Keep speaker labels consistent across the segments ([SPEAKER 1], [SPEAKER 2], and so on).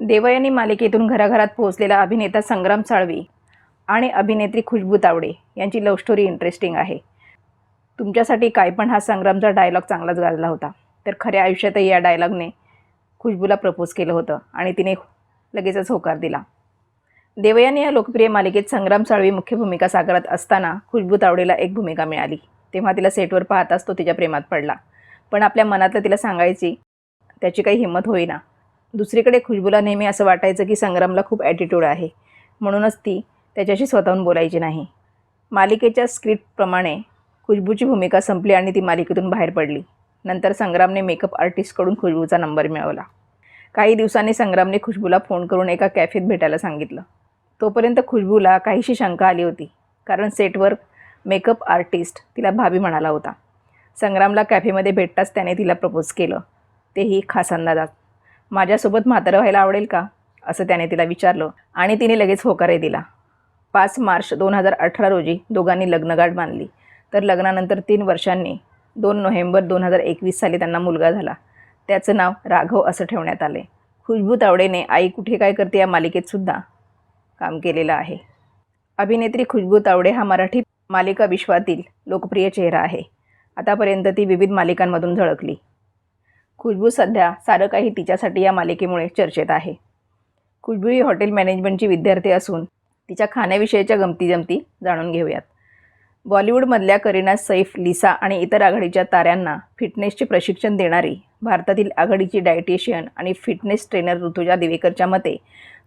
[SPEAKER 1] देवयानी मालिकेतून घराघरात पोहोचलेला अभिनेता संग्राम साळवी आणि अभिनेत्री खुशबू तावडे यांची लव्ह स्टोरी इंटरेस्टिंग आहे. तुमच्यासाठी काय पण हा संग्रामचा डायलॉग चांगलाच गाजला होता. तर खऱ्या आयुष्यातही या डायलॉगने खुशबूला प्रपोज केलं होतं आणि तिने लगेचच होकार दिला. देवयानी या लोकप्रिय मालिकेत संग्राम साळवी मुख्य भूमिका साकारत असताना खुशबू तावडेला एक भूमिका मिळाली. तेव्हा तिला सेटवर पाहताच तो तिच्या प्रेमात पडला. पण आपल्या मनातलं तिला सांगायची त्याची काही हिंमत होईना. दुसरीकडे खुशबूला नेहमी असं वाटायचं की संग्रामला खूप ॲटिट्यूड आहे. म्हणूनच ती त्याच्याशी स्वतःहून बोलायची नाही. मालिकेच्या स्क्रिप्टप्रमाणे खुशबूची भूमिका संपली आणि ती मालिकेतून बाहेर पडली. नंतर संग्रामने मेकअप आर्टिस्टकडून खुशबूचा नंबर मिळवला. काही दिवसांनी संग्रामने खुशबूला फोन करून एका कॅफेत भेटायला सांगितलं. तोपर्यंत खुशबूला काहीशी शंका आली होती कारण सेटवर मेकअप आर्टिस्ट तिला भाभी म्हणाला होता. संग्रामला कॅफेमध्ये भेटताच त्याने तिला प्रपोज केलं. तेही खास अंदाजात. माझ्यासोबत म्हातारं व्हायला आवडेल का? असं त्याने तिला विचारलं आणि तिने लगेच होकारही दिला. पाच मार्च दोन हजार अठरा रोजी दोघांनी लग्नगाठ बांधली. तर लग्नानंतर तीन वर्षांनी दोन नोव्हेंबर दोन हजार एकवीस साली त्यांना मुलगा झाला. त्याचं नाव राघव असं ठेवण्यात आले. खुशबू तावडेने आई कुठे काय करते या मालिकेतसुद्धा काम केलेलं आहे. अभिनेत्री खुशबू तावडे हा मराठी मालिका विश्वातील लोकप्रिय चेहरा आहे. आतापर्यंत ती विविध मालिकांमधून झळकली. खुशबू सध्या सारं काही तिच्यासाठी या मालिकेमुळे चर्चेत आहे. खुशबू ही हॉटेल मॅनेजमेंटची विद्यार्थी असून तिच्या खाण्याविषयीच्या गमती जमती जाणून घेऊयात. बॉलिवूडमधल्या करीना सैफ लिसा आणि इतर आघाडीच्या ताऱ्यांना फिटनेसचे प्रशिक्षण देणारी भारतातील आघाडीची डायटिशियन आणि फिटनेस ट्रेनर ऋतुजा दिवेकरच्या मते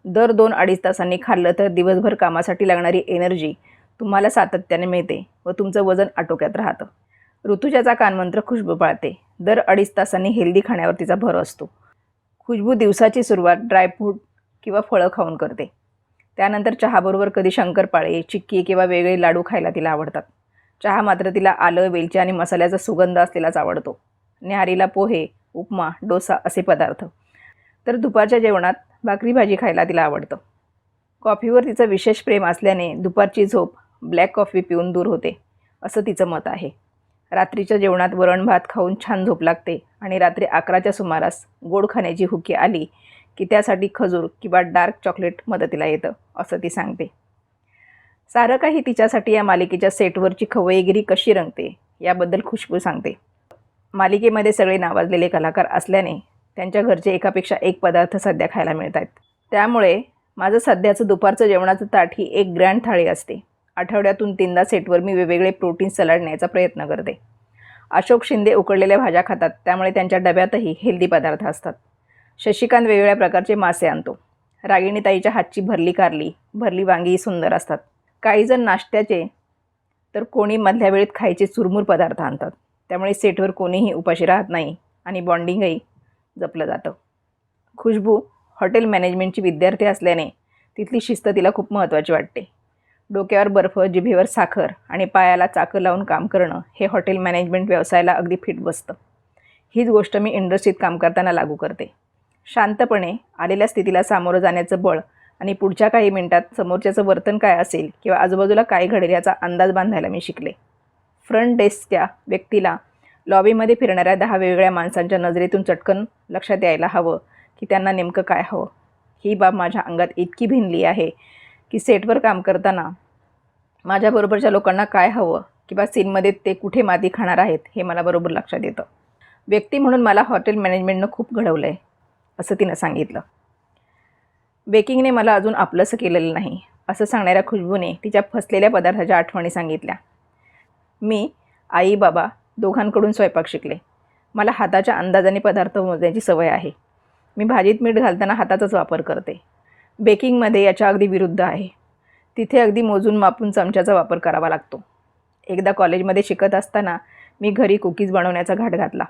[SPEAKER 1] दर दोन अडीच तासांनी खाल्लं तर दिवसभर कामासाठी लागणारी एनर्जी तुम्हाला सातत्याने मिळते व तुमचं वजन आटोक्यात राहतं. ऋतुजाचा कानमंत्र खुशबू पाळते. दर अडीच तासांनी हेल्दी खाण्यावर तिचा भर असतो. खुशबू दिवसाची सुरुवात ड्रायफ्रूट किंवा फळं खाऊन करते. त्यानंतर चहाबरोबर कधी शंकरपाळे चिक्की किंवा वेगळे लाडू खायला तिला आवडतात. चहा मात्र तिला आलं वेलची आणि मसाल्याचा सुगंध असलेलाच आवडतो. न्याहारीला पोहे उपमा डोसा असे पदार्थ. तर दुपारच्या जेवणात भाकरी भाजी खायला तिला आवडतं. कॉफीवर तिचं विशेष प्रेम असल्याने दुपारची झोप ब्लॅक कॉफी पिऊन दूर होते असं तिचं मत आहे. रात्रीच्या जेवणात वरण भात खाऊन छान झोप लागते आणि रात्री अकराच्या सुमारास गोड खाण्याची हुकी आली की त्यासाठी खजूर किंवा डार्क चॉकलेट मदतीला येतं असं ती सांगते. सारं काही तिच्यासाठी या मालिकेच्या सेटवरची खवयगिरी कशी रंगते याबद्दल खुशबू सांगते. मालिकेमध्ये सगळे नावाजलेले कलाकार असल्याने त्यांच्या घरचे एकापेक्षा एक पदार्थ सध्या खायला मिळत आहेत त्यामुळे माझं सध्याचं दुपारचं जेवणाचं ताट ही एक ग्रँड थाळी असते. आठवड्यातून तीनदा सेटवर मी वेगवेगळे प्रोटीन सलाड न्यायचा प्रयत्न करते. अशोक शिंदे उकडलेल्या भाज्या खातात त्यामुळे त्यांच्या डब्यातही हेल्दी पदार्थ असतात. शशिकांत वेगवेगळ्या प्रकारचे मासे आणतो. रागिणीताईच्या हातची भरली कारली भरली वांगीही सुंदर असतात. काहीजण नाश्त्याचे तर कोणी मधल्या वेळेत खायचे चुरमुर पदार्थ आणतात. त्यामुळे सेटवर कोणीही उपाशी राहत नाही आणि बॉन्डिंगही जपलं जातं. खुशबू हॉटेल मॅनेजमेंटची विद्यार्थी असल्याने तिथली शिस्त तिला खूप महत्त्वाची वाटते. डोक्यावर बर्फ जिभेवर साखर आणि पायाला चाकं लावून काम करणं हे हॉटेल मॅनेजमेंट व्यवसायाला अगदी फिट बसतं. हीच गोष्ट मी इंडस्ट्रीत काम करताना लागू करते. शांतपणे आलेल्या स्थितीला सामोरं जाण्याचं बळ आणि पुढच्या काही मिनिटात समोरच्याचं वर्तन काय असेल किंवा आजूबाजूला काय घडेल याचा अंदाज बांधायला मी शिकले. फ्रंट डेस्कच्या व्यक्तीला लॉबीमध्ये फिरणाऱ्या दहा वेगवेगळ्या माणसांच्या नजरेतून चटकन लक्षात यायला हवं की त्यांना नेमकं काय हवं. ही बाब माझ्या अंगात इतकी भिनली आहे की सेटवर काम करताना माझ्याबरोबरच्या लोकांना काय हवं किंवा सीनमध्ये ते कुठे माती खाणार आहेत हे मला बरोबर लक्षात येतं. व्यक्ती म्हणून मला हॉटेल मॅनेजमेंटनं खूप घडवलं आहे असं तिनं सांगितलं. बेकिंगने मला अजून आपलंसं केलेलं नाही असं सांगणाऱ्या खुशबूने तिच्या फसलेल्या पदार्थाच्या आठवणी सांगितल्या. मी आई बाबा दोघांकडून स्वयंपाक शिकले. मला हाताच्या अंदाजाने पदार्थ मोजण्याची सवय आहे. मी भाजीत मीठ घालताना हाताचाच वापर करते. बेकिंगमध्ये याच्या अगदी विरुद्ध आहे. तिथे अगदी मोजून मापून चमच्याचा वापर करावा लागतो. एकदा कॉलेजमध्ये शिकत असताना मी घरी कुकीज बनवण्याचा घाट घातला.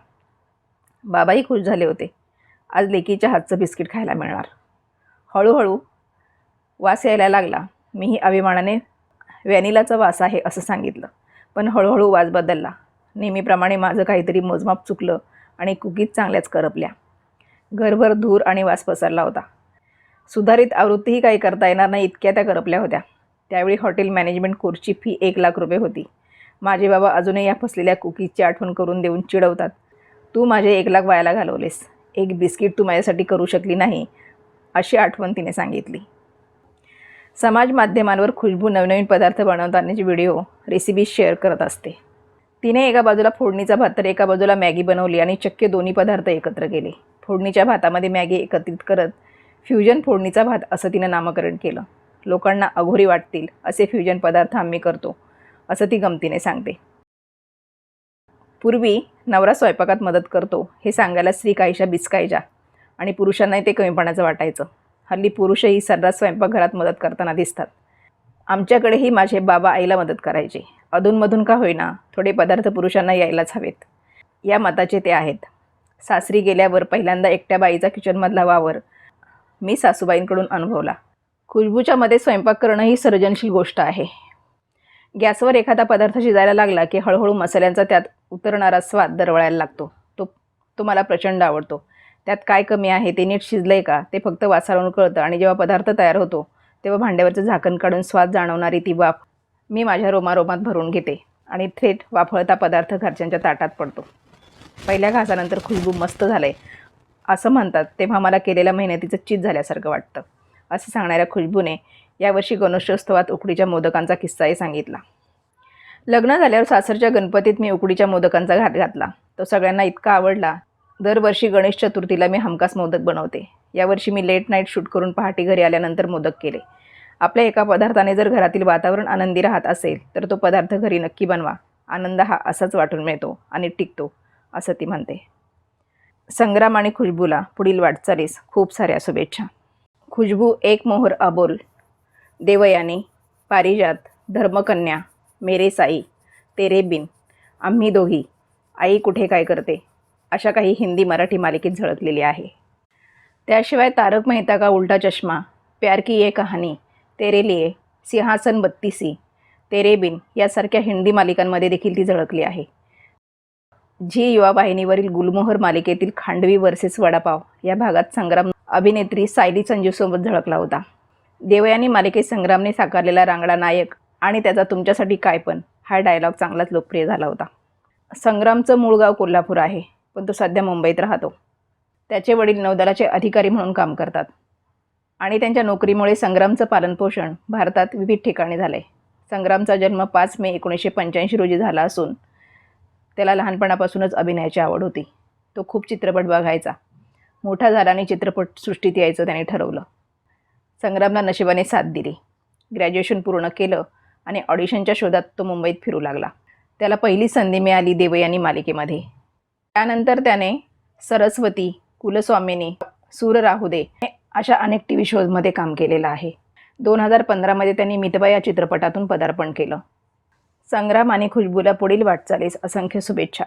[SPEAKER 1] बाबाही खुश झाले होते. आज लेकीच्या हातचं बिस्किट खायला मिळणार. हळूहळू वास यायला लागला. मीही अभिमानाने व्हॅनिलाचा वास आहे असं सांगितलं. पण हळूहळू वास बदलला. नेहमीप्रमाणे माझं काहीतरी मोजमाप चुकलं आणि कुकीज चांगल्याच करपल्या. घरभर धूर आणि वास पसरला होता. सुधारित आवृत्तीही काही करता येणार नाही इतक्या त्या करपल्या होत्या. त्यावेळी हॉटेल मॅनेजमेंट कोर्सची फी एक लाख रुपये होती. माझे बाबा अजूनही या फसलेल्या कुकीजची आठवण करून देऊन चिडवतात. तू माझे एक लाख वायाला घालवलेस. एक बिस्किट तू माझ्यासाठी करू शकली नाही अशी आठवण तिने सांगितली. समाज माध्यमांवर खुशबू नवनवीन पदार्थ बनवतानाचे व्हिडिओ रेसिपी शेअर करत असते. तिने एका बाजूला फोडणीचा भात तर एका बाजूला मॅगी बनवली आणि चक्के दोन्ही पदार्थ एकत्र केले. फोडणीच्या भातामध्ये मॅगी एकत्रित करत फ्युजन फोडणीचा भात असं तिनं नामकरण केलं. लोकांना अघोरी वाटतील असे फ्युजन पदार्थ आम्ही करतो असं ती गमतीने सांगते. पूर्वी नवरा स्वयंपाकात मदत करतो हे सांगायला स्त्री काहीशा बिचकायच्या आणि पुरुषांनाही ते कमीपणाचं वाटायचं. हल्ली पुरुषही सर्रास स्वयंपाकघरात मदत करताना दिसतात. आमच्याकडेही माझे बाबा आईला मदत करायचे. अधूनमधून का होईना थोडे पदार्थ पुरुषांना यायलाच हवेत. या मताचे ते आहेत. सासरी गेल्यावर पहिल्यांदा एकट्या बाईचा किचनमधला वावर मी सासूबाईंकडून अनुभवला. खुशबूच्या मध्ये स्वयंपाक करणं ही सर्जनशील गोष्ट आहे. गॅसवर एखादा पदार्थ शिजायला लागला की हळूहळू मसाल्यांचा त्यात उतरणारा स्वाद दरवळायला लागतो. तो तो मला प्रचंड आवडतो. त्यात काय कमी आहे ते नीट शिजलं आहे का ते फक्त वासारून कळतं आणि जेव्हा पदार्थ तयार होतो तेव्हा भांड्यावरचं झाकण काढून स्वाद जाणवणारी ती वाफ मी माझ्या रोमारोमात भरून घेते आणि थेट वाफळता पदार्थ घरच्यांच्या ताटात पडतो. पहिल्या घासानंतर खुशबू मस्त झालं आहे असं म्हणतात. तेव्हा मला केलेल्या मेहनतीचं चीज झाल्यासारखं वाटतं. असं सांगणाऱ्या खुशबूने यावर्षी गणेशोत्सवात उकडीच्या मोदकांचा किस्साही सांगितला. लग्न झाल्यावर सासरच्या गणपतीत मी उकडीच्या मोदकांचा घात घातला. तो सगळ्यांना इतका आवडला. दरवर्षी गणेश चतुर्थीला मी हमखास मोदक बनवते. यावर्षी मी लेट नाईट शूट करून पहाटे घरी आल्यानंतर मोदक केले. आपल्या एका पदार्थाने जर घरातील वातावरण आनंदी राहत असेल तर तो पदार्थ घरी नक्की बनवा. आनंद हा असाच वाटून मिळतो आणि टिकतो असं ती म्हणते. संग्राम आणि खुशबूला पुढील वाटचालीस. खूप साऱ्या शुभेच्छा. खुशबू एक मोहर अबोल. देवयानी पारिजात धर्मकन्या मेरे साई तेरे बिन आम्ही दोघी. आई कुठे काय करते? अशा काही हिंदी मराठी मालिकेत झळकलेली आहे. त्याशिवाय तारक मेहता का उलटा चष्मा? प्यार की ये कहाणी तेरे लिए सिंहासन बत्तीसी तेरे बिन यासारख्या हिंदी मालिकांमध्ये देखील ती झळकली आहे. झी युवा वाहिनीवरील गुलमोहर मालिकेतील खांडवी वर्सेस वडापाव या भागात संग्राम अभिनेत्री सायली संजूसोबत झळकला होता. देवयानी मालिकेत संग्रामने साकारलेला रांगडा नायक आणि त्याचा तुमच्यासाठी काय पण हा डायलॉग चांगलाच लोकप्रिय झाला होता. संग्रामचं मूळ गाव कोल्हापूर आहे पण तो सध्या मुंबईत राहतो. त्याचे वडील नौदलाचे अधिकारी म्हणून काम करतात. आणि त्यांच्या नोकरीमुळे संग्रामचं पालनपोषण भारतात विविध ठिकाणी झालं आहे संग्रामचा जन्म पाच मे एकोणीसशे पंच्याऐंशी रोजी झाला असून त्याला लहानपणापासूनच अभिनयाची आवड होती. तो खूप चित्रपट बघायचा. मोठा झाला आणि चित्रपटसृष्टीत यायचं त्याने ठरवलं. संग्रामला नशिबाने साथ दिली. ग्रॅज्युएशन पूर्ण केलं आणि ऑडिशनच्या शोधात तो मुंबईत फिरू लागला. त्याला पहिली संधी मिळाली देवयानी मालिकेमध्ये. त्यानंतर त्याने सरस्वती कुलस्वामिनी सूर राहुदे अशा अनेक टी व्ही शोजमध्ये काम केलेलं आहे. दोन हजार पंधरामध्ये त्यांनी मितबा या चित्रपटातून पदार्पण केलं. संग्राम आणि खुशबूला पुढील वाटचालीस असंख्य शुभेच्छा.